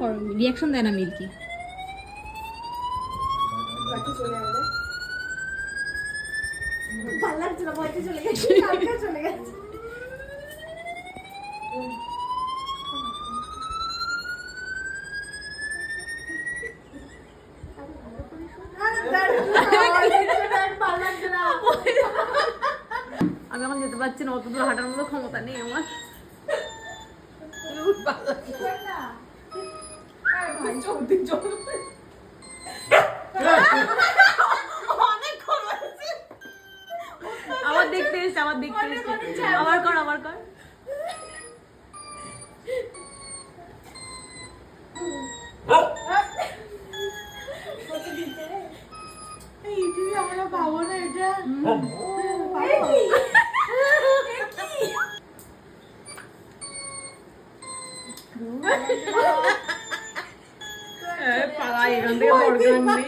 কর রিয়াকশন দেয় না মিল্কি। বাকি চলে যাবে ভালো লাগছে না বইতে চলে গেছে কালকে চলে গেছে। আমি এখন যেতে পারছি না অত দূর হাঁটার মতো ক্ষমতা নেই আমার। আবার দেখতে এসছে আবার দেখতে এসছে আবার কর আবার কর। আমরা 哎，扒拉一根，得好一根。